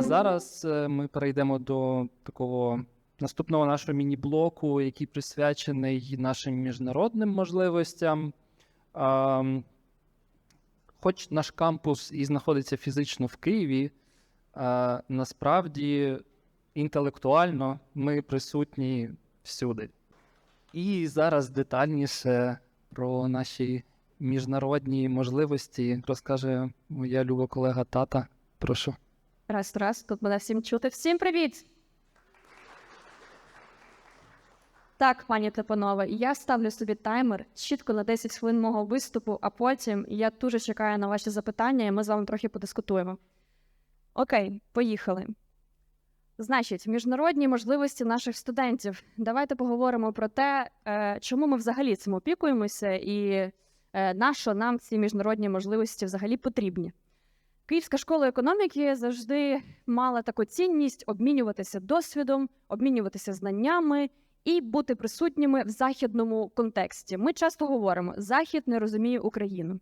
А зараз е, ми перейдемо до такого наступного нашого міні-блоку, який присвячений нашим міжнародним можливостям. Хоч наш кампус і знаходиться фізично в Києві, насправді інтелектуально ми присутні всюди. І зараз детальніше про наші міжнародні можливості розкаже моя люба колега Тата. Прошу. Раз, раз, тут мене всім чути. Всім привіт! Так, пані та панове, я ставлю собі таймер чітко на 10 хвилин мого виступу, а потім я дуже чекаю на ваші запитання, і ми з вами трохи подискутуємо. Окей, поїхали. Значить, міжнародні можливості наших студентів. Давайте поговоримо про те, е, чому ми взагалі цим опікуємося і е, на що нам ці міжнародні можливості взагалі потрібні. Київська школа економіки завжди мала таку цінність обмінюватися досвідом, обмінюватися знаннями і бути присутніми в західному контексті. Ми часто говоримо: Захід не розуміє Україну.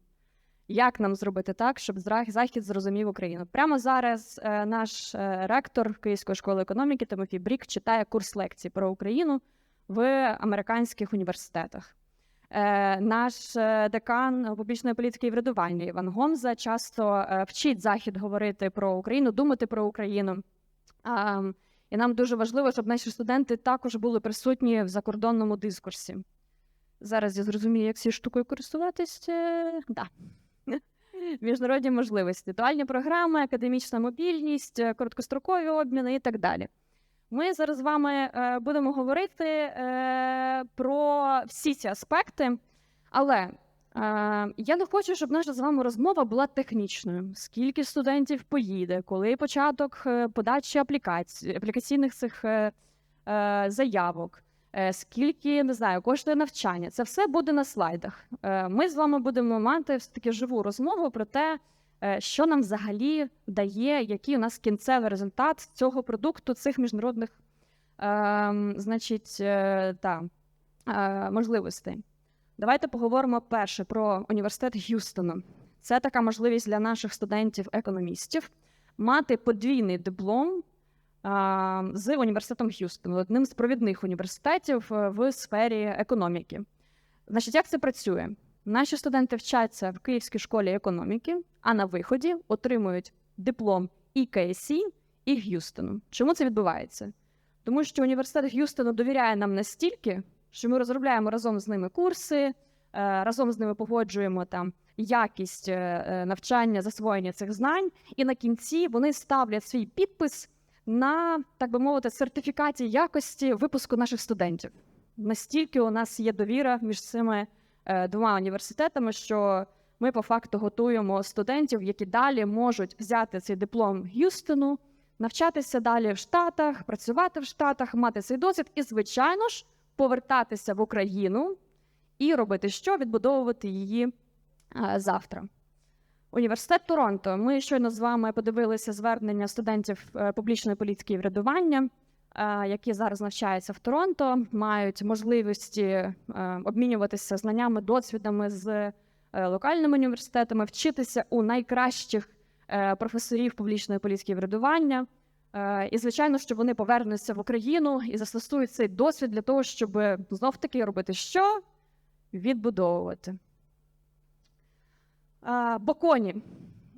Як нам зробити так, щоб Захід зрозумів Україну? Прямо зараз е, наш е, ректор Київської школи економіки Тимофій Брік читає курс лекцій про Україну в американських університетах. Е, наш е, декан публічної політики і врядування Іван Гонза часто е, вчить захід говорити про Україну, думати про Україну. І нам дуже важливо, щоб наші студенти також були присутні в закордонному дискурсі. Зараз я зрозумію, як цією штукою користуватись. Да. Міжнародні можливості, дуальні програми, академічна мобільність, короткострокові обміни і так далі. Ми зараз з вами е, будемо говорити е, про всі ці аспекти, але е, я не хочу, щоб наша з вами розмова була технічною. Скільки студентів поїде, коли початок подачі аплікацій, аплікаційних цих заявок, скільки не знаю, коштує навчання. Це все буде на слайдах. Ми з вами будемо мати таки живу розмову про те, що нам взагалі дає, який у нас кінцевий результат цього продукту, цих міжнародних ем, значить, е, та, е, можливостей. Давайте поговоримо перше про університет Г'юстона. Це така можливість для наших студентів-економістів мати подвійний диплом а, з університетом Х'юстона, одним з провідних університетів е, в сфері економіки. Значить, як це працює? Наші студенти вчаться в Київській школі економіки, а на виході отримують диплом і КСІ, і Г'юстону. Чому це відбувається? Тому що університет Г'юстону довіряє нам настільки, що ми розробляємо разом з ними курси, е, разом з ними погоджуємо там якість е, е, навчання, засвоєння цих знань, і на кінці вони ставлять свій підпис на, так би мовити, сертифікаті якості випуску наших студентів. Настільки у нас є довіра між цими двома університетами, що ми по факту готуємо студентів, які далі можуть взяти цей диплом Г'юстону, навчатися далі в Штатах, працювати в Штатах, мати цей досвід і, звичайно ж, повертатися в Україну і робити що? Відбудовувати її е, завтра. Університет Торонто. Ми щойно з вами подивилися звернення студентів е, публічної політики і врядування, е, які зараз навчаються в Торонто, мають можливості е, обмінюватися знаннями, досвідами з е, локальними університетами, вчитися у найкращих е, професорів публічної політики врядування. Е, І, звичайно, що вони повернуться в Україну і застосують цей досвід для того, щоб знов таки робити що? Відбудовувати. Боконі.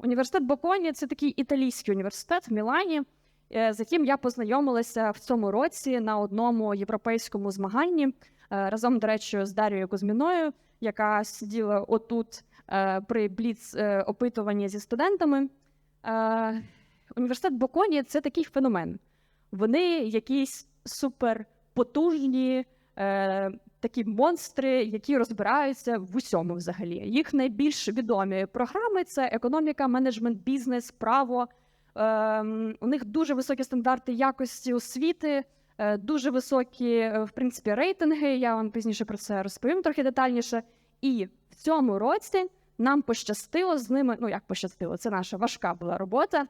Університет Боконі це такий італійський університет в Мілані, е, з яким я познайомилася в цьому році на одному європейському змаганні е, разом, до речі, з Дарією Кузьміною, яка сиділа отут е, при бліц е, опитуванні зі студентами. Е, Університет Боконі це такий феномен. Вони якісь суперпотужні, е, такі монстри, які розбираються в усьому взагалі. Їх найбільш відомі програми це економіка, менеджмент, бізнес, право. Ем, у них дуже високі стандарти якості освіти, е, дуже високі, е, в принципі, рейтинги. Я вам пізніше про це розповім трохи детальніше. І в цьому році нам пощастило з ними. Ну як пощастило, це наша важка була робота.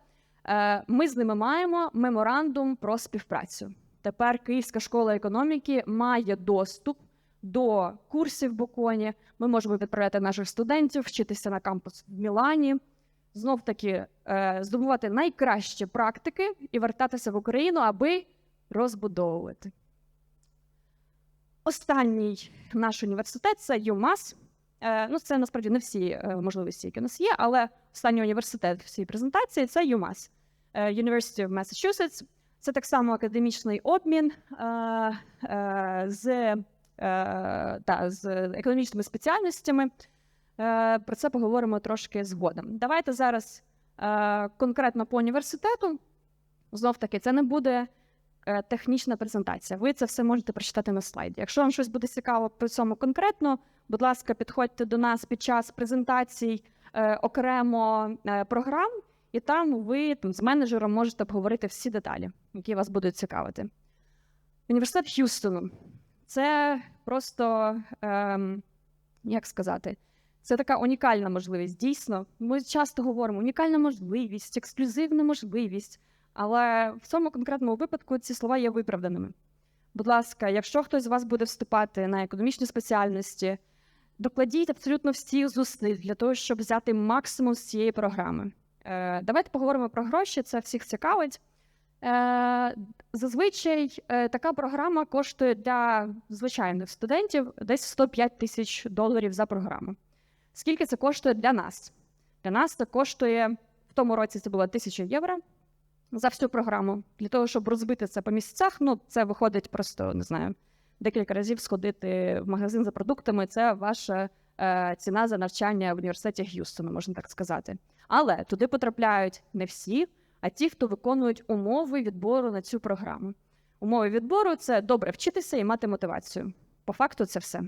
Е, Ми з ними маємо меморандум про співпрацю. Тепер Київська школа економіки має доступ до курсів в Боконі. Ми можемо відправляти наших студентів, вчитися на кампус в Мілані. Знов таки е, здобувати найкращі практики і вертатися в Україну, аби розбудовувати. Останній наш університет це ЮМАС. Е, ну, це насправді не всі е, можливості, які у нас є, але останній університет в цій презентації це. Е, University of Massachusetts. Це так само академічний обмін з, та, з економічними спеціальностями. Е, про це поговоримо трошки згодом. Давайте зараз е, конкретно по університету. Знов таки, це не буде е, технічна презентація. Ви це все можете прочитати на слайді. Якщо вам щось буде цікаво по цьому конкретно, будь ласка, підходьте до нас під час презентацій окремо програм, і там ви там, з менеджером можете обговорити всі деталі, які вас будуть цікавити. Університет Х'юстону це просто, ем, як сказати, це така унікальна можливість. Дійсно, ми часто говоримо унікальна можливість, ексклюзивна можливість. Але в цьому конкретному випадку ці слова є виправданими. Будь ласка, якщо хтось з вас буде вступати на економічні спеціальності, докладіть абсолютно всіх зусиль для того, щоб взяти максимум з цієї програми. Е, давайте поговоримо про гроші, це всіх цікавить. Е, зазвичай е, така програма коштує для звичайних студентів десь 105 тисяч доларів за програму. Скільки це коштує для нас? Для нас це коштує в тому році це було 1000 євро за всю програму. Для того, щоб розбити це по місяцях, ну це виходить просто не знаю, декілька разів сходити в магазин за продуктами. Це ваша е, ціна за навчання в університеті Г'юстона, можна так сказати. Але туди потрапляють не всі, а ті, хто виконують умови відбору на цю програму. Умови відбору це добре вчитися і мати мотивацію. По факту, це все.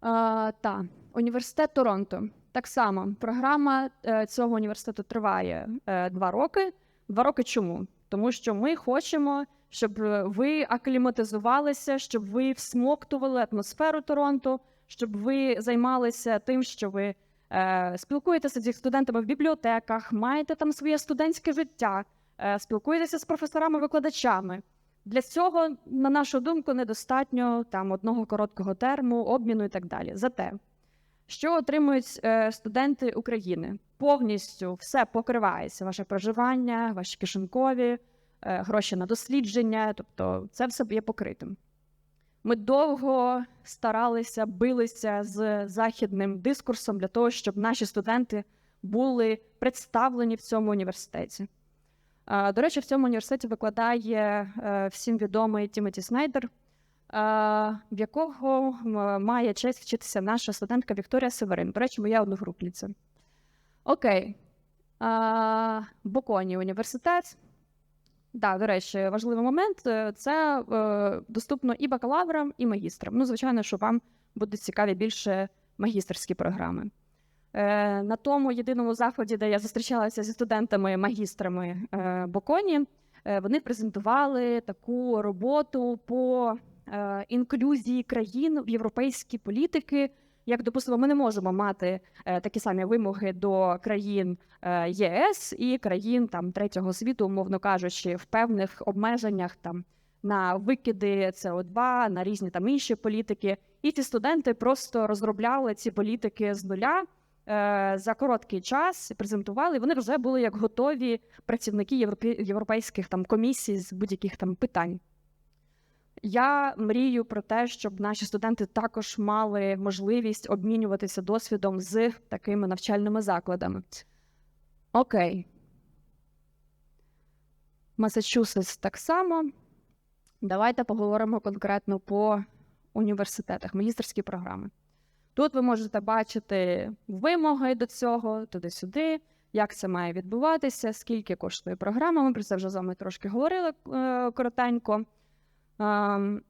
Та, університет Торонто. Так само програма е, цього університету триває е, два роки. Два роки чому? Тому що ми хочемо, щоб е, ви акліматизувалися, щоб ви всмоктували атмосферу Торонто, щоб ви займалися тим, що ви е, спілкуєтеся зі студентами в бібліотеках, маєте там своє студентське життя, е, спілкуєтеся з професорами-викладачами. Для цього, на нашу думку, недостатньо там одного короткого терму, обміну і так далі. Зате, що отримують е, студенти України? Повністю все покривається: ваше проживання, ваші кишенькові, е, гроші на дослідження, тобто це все є покритим. Ми довго старалися, билися з західним дискурсом для того, щоб наші студенти були представлені в цьому університеті. До речі, в цьому університеті викладає е, всім відомий Тімоті Снайдер, е, в якого має честь вчитися наша студентка Вікторія Северин. До речі, моя одногрупниця. Окей. Боконі університет. Так, до речі, важливий момент е, це доступно і бакалаврам, і магістрам. Ну, звичайно, що вам будуть цікаві більше магістерські програми. Е, на тому єдиному заході, де я зустрічалася зі студентами-магістрами е, Боконі, е, вони презентували таку роботу по інклюзії країн в європейські політики. Як допустимо, ми не можемо мати такі самі вимоги до країн ЄС і країн там третього світу, умовно кажучи, в певних обмеженнях там на викиди СО2, на різні там інші політики. І ці студенти просто розробляли ці політики з нуля за короткий час, презентували. Вони вже були як готові працівники європейських там комісій з будь-яких там питань. Я мрію про те, щоб наші студенти також мали можливість обмінюватися досвідом з такими навчальними закладами. Окей. Масачусетс так само. Давайте поговоримо конкретно по університетах, магістерські програми. Тут ви можете бачити вимоги до цього, туди-сюди, як це має відбуватися, скільки коштує програма. Ми про це вже з вами трошки говорили е, коротенько. Ем,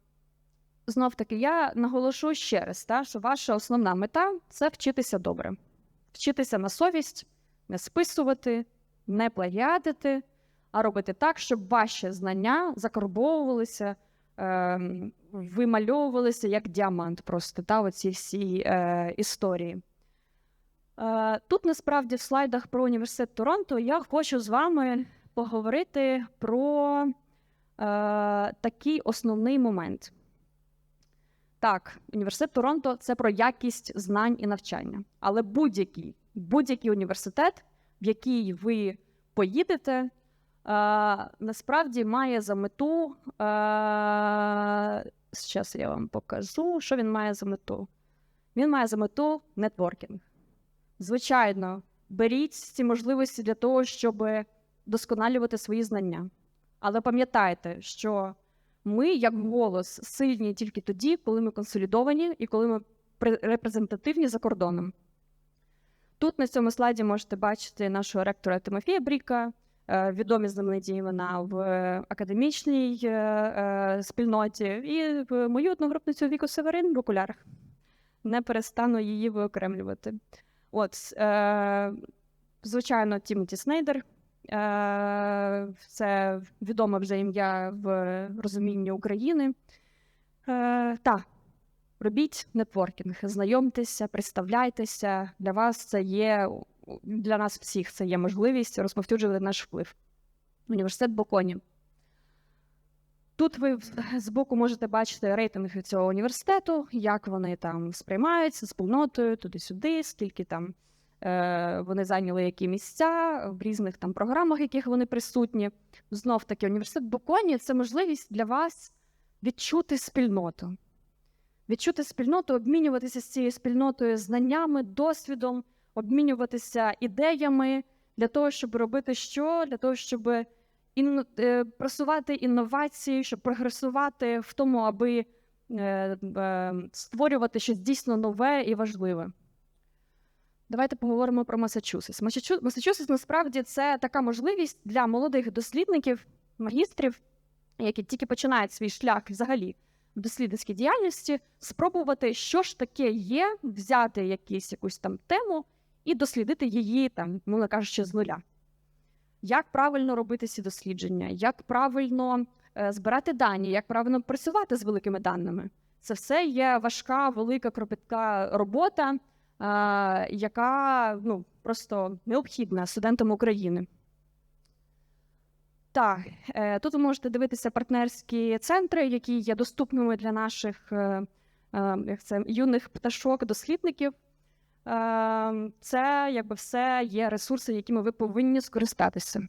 Знов таки, я наголошу ще раз, та, що ваша основна мета це вчитися добре, вчитися на совість, не списувати, не плагіатити, а робити так, щоб ваші знання закарбовувалися, ем, вимальовувалися як діамант, просто та, оці всі е, історії. Е, тут насправді в слайдах про університет Торонто я хочу з вами поговорити про е, такий основний момент. Так, університет Торонто це про якість знань і навчання, але будь-який будь-який університет, в який ви поїдете, е, насправді має за мету. Зараз я вам покажу, що він має за мету. Він має за мету нетворкінг. Звичайно, беріть ці можливості для того, щоб досконалювати свої знання. Але пам'ятайте, що ми, як голос, сильні тільки тоді, коли ми консолідовані і коли ми репрезентативні за кордоном. Тут на цьому слайді можете бачити нашого ректора Тимофія Бріка, відомі знамениті імена в академічній е, е, спільноті, і в мою одногрупницю Віку Северин в окулярах. Не перестану її виокремлювати. От, е, звичайно, Тімоті Снейдер. Е, це відоме вже ім'я в розумінні України. Е, та, робіть нетворкінг, знайомтеся, представляйтеся. Для вас це є, для нас всіх це є можливість розповсюджувати наш вплив. Університет Боконі. Тут ви в- збоку можете бачити рейтинги цього університету, як вони там сприймаються спільнотою туди-сюди, скільки там е, вони зайняли які місця в різних там програмах, яких вони присутні. Знов таки, університет Боконі це можливість для вас відчути спільноту. Відчути спільноту, обмінюватися з цією спільнотою знаннями, досвідом, обмінюватися ідеями для того, щоб робити що? Для того, щоб інно, е, просувати інновації, щоб прогресувати в тому, аби е, е, створювати щось дійсно нове і важливе. Давайте поговоримо про Масачусетс. Масачу- Масачусетс насправді це така можливість для молодих дослідників, магістрів, які тільки починають свій шлях взагалі в дослідницькій діяльності, спробувати, що ж таке є, взяти якісь, якусь там тему і дослідити її, там, мовно кажучи, з нуля. Як правильно робити ці дослідження, як правильно е, збирати дані, як правильно працювати з великими даними. Це все є важка, велика, кропітка робота, е, яка ну, просто необхідна студентам України. Так, е, тут ви можете дивитися партнерські центри, які є доступними для наших як це, юних пташок-дослідників. Е, Це якби все є ресурси, якими ви повинні скористатися.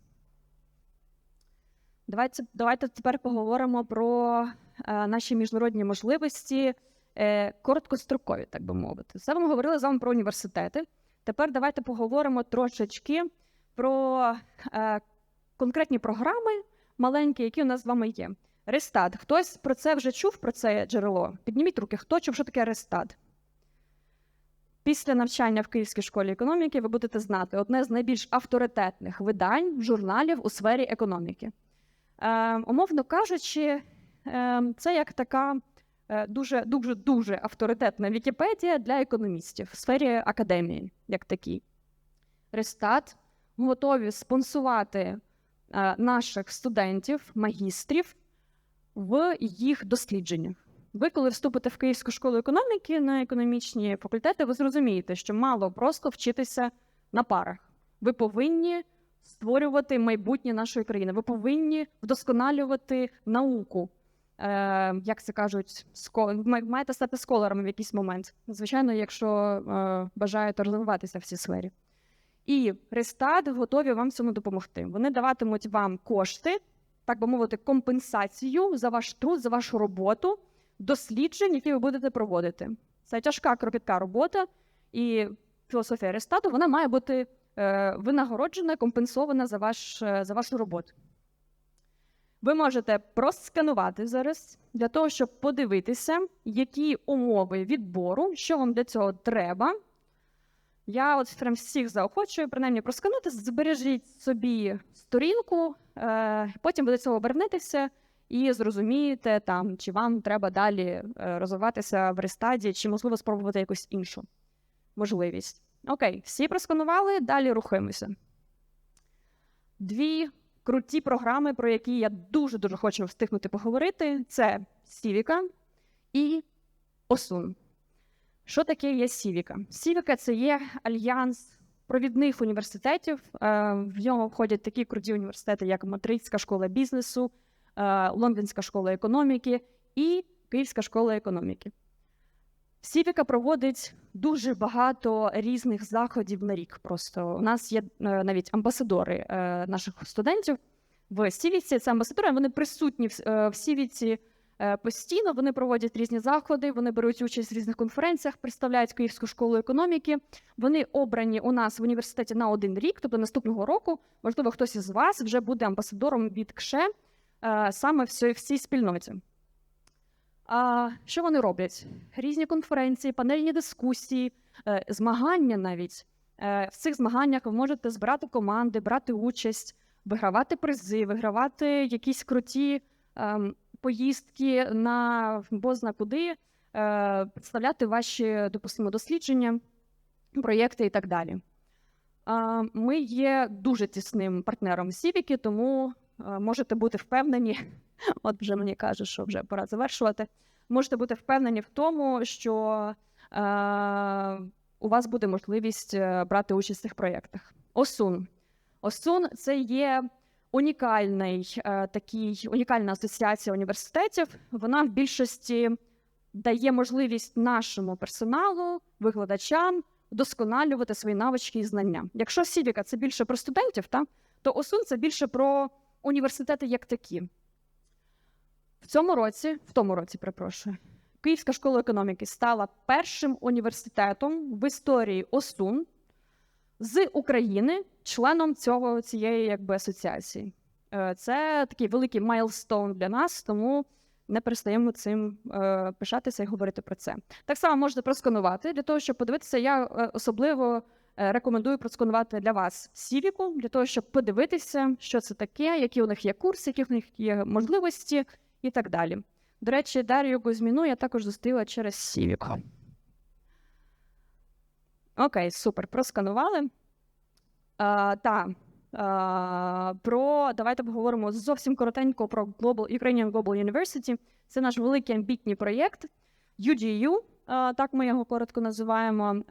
Давайте, давайте тепер поговоримо про е, наші міжнародні можливості, е, короткострокові, так би мовити. Це ми говорили з вами про університети. Тепер давайте поговоримо трошечки про е, конкретні програми маленькі, які у нас з вами є. Рестат. Хтось про це вже чув про це джерело? Підніміть руки, хто чув, що таке Рестат? Після навчання в Київській школі економіки ви будете знати одне з найбільш авторитетних видань журналів у сфері економіки. Е, умовно кажучи, е, це як така е, дуже дуже дуже авторитетна Вікіпедія для економістів в сфері академії, як такій. Рестат готові спонсувати е, наших студентів, магістрів в їх дослідженнях. Ви, коли вступите в Київську школу економіки на економічні факультети, ви зрозумієте, що мало просто вчитися на парах. Ви повинні створювати майбутнє нашої країни. Ви повинні вдосконалювати науку. Е, як це кажуть, ско... маєте стати сколером в якийсь момент. Звичайно, якщо е, бажаєте розвиватися в цій сфері. І Рестат готові вам цьому допомогти. Вони даватимуть вам кошти, так би мовити, компенсацію за ваш труд, за вашу роботу, досліджень, які ви будете проводити. Це тяжка кропітка робота, і філософія Рестату вона має бути е, винагороджена, компенсована за, ваш, е, за вашу роботу. Ви можете просканувати зараз для того, щоб подивитися, які умови відбору, що вам для цього треба. Я от прям всіх заохочую, принаймні просканути, збережіть собі сторінку, е, потім ви до цього обернетеся і зрозумієте, там, чи вам треба далі е, розвиватися в рестаді, чи можливо спробувати якусь іншу можливість. Окей, всі просканували, далі рухаємося. Дві круті програми, про які я дуже-дуже хочу встигнути поговорити, це Сівіка і Осун. Що таке є Сівіка? Сівіка це є альянс провідних університетів. Е, В нього входять такі круті університети, як Мадридська школа бізнесу, Лондонська школа економіки і Київська школа економіки. Сівіка проводить дуже багато різних заходів на рік. Просто у нас є е, навіть амбасадори е, наших студентів в Сівіці. Це амбасадори, вони присутні в, е, Сівіці е, постійно. Вони проводять різні заходи, вони беруть участь в різних конференціях, представляють Київську школу економіки. Вони обрані у нас в університеті на один рік, тобто наступного року, можливо, хтось із вас вже буде амбасадором від КШЕ е, саме в цій, спільноті. А що вони роблять? Різні конференції, панельні дискусії, е, змагання навіть. Е, В цих змаганнях ви можете збирати команди, брати участь, вигравати призи, вигравати якісь круті ем, поїздки на бозна куди, е, представляти ваші, допустимо, дослідження, проєкти і так далі. Ми є дуже тісним партнером Сівіки, тому е, можете бути впевнені, от вже мені кажуть, що вже пора завершувати. Можете бути впевнені в тому, що е, у вас буде можливість е, брати участь в цих проєктах. ОСУН. ОСУН це є унікальний е, такий унікальна асоціація університетів. Вона в більшості дає можливість нашому персоналу, викладачам вдосконалювати свої навички і знання. Якщо Сівіка це більше про студентів, та, то ОСУН це більше про університети як такі. В цьому році, в тому році, перепрошую, Київська школа економіки стала першим університетом в історії ОСУН з України, членом цього цієї якби асоціації. Е, Це такий великий майлстоун для нас, тому не перестаємо цим е, пишатися і говорити про це. Так само можете просканувати для того, щоб подивитися. Я е, особливо рекомендую просканувати для вас Сівіку, для того, щоб подивитися, що це таке, які у них є курси, які в них є можливості і так далі. До речі, Дар'ю Гузьміну я також зустріла через Сівіку. Окей, супер, просканували. А, та, а, про давайте поговоримо зовсім коротенько про Global, Ukrainian Global University. Це наш великий амбітний проєкт UGU, так ми його коротко називаємо.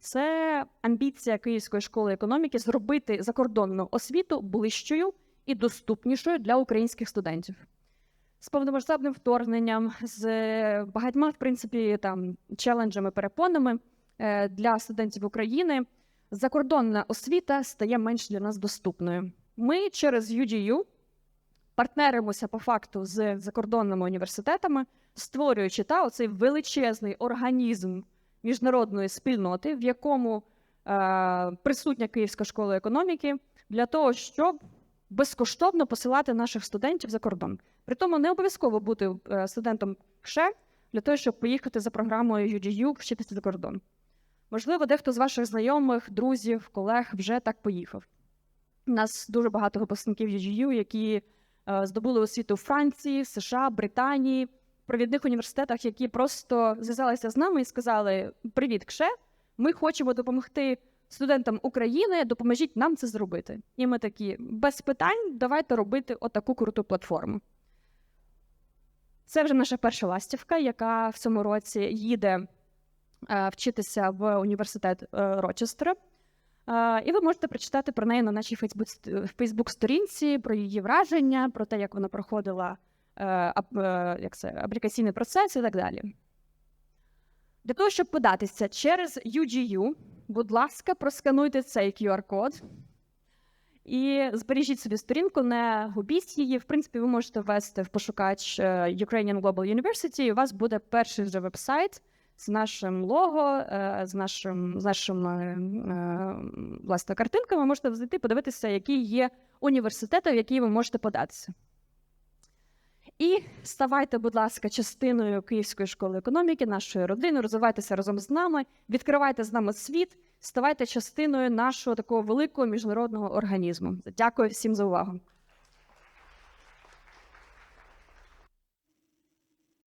Це амбіція Київської школи економіки зробити закордонну освіту ближчою і доступнішою для українських студентів. З повномасштабним вторгненням, з багатьма, в принципі, там челенджами, перепонами е, для студентів України закордонна освіта стає менш для нас доступною. Ми через UGU партнеримося по факту з закордонними університетами, створюючи та оцей величезний організм міжнародної спільноти, в якому е, присутня Київська школа економіки, для того, щоб безкоштовно посилати наших студентів за кордон. При тому не обов'язково бути е, студентом КШЕ для того, щоб поїхати за програмою UGU вчитися за кордон. Можливо, дехто з ваших знайомих, друзів, колег вже так поїхав. У нас дуже багато випускників UGU, які здобули освіту в Франції, США, Британії, провідних університетах, які просто зв'язалися з нами і сказали: Привіт, КШЕ, ми хочемо допомогти студентам України, допоможіть нам це зробити. І ми такі, без питань, давайте робити отаку круту платформу. Це вже наша перша ластівка, яка в цьому році їде е, вчитися в університет е, Рочестера. Е, і ви можете прочитати про неї на нашій Фейсбук-сторінці, про її враження, про те, як вона проходила е, е, як це, аплікаційний процес і так далі. Для того, щоб податися через UGU, будь ласка, проскануйте цей QR-код і збережіть собі сторінку, не губіть її. В принципі, ви можете ввести в пошукач е, Ukrainian Global University, і у вас буде перший вже веб-сайт з нашим лого, е, з нашим, з нашими е, власне картинками. Можете зайти, подивитися, які є університети, в які ви можете податися. І ставайте, будь ласка, частиною Київської школи економіки, нашої родини, розвивайтеся разом з нами, відкривайте з нами світ, ставайте частиною нашого такого великого міжнародного організму. Дякую всім за увагу.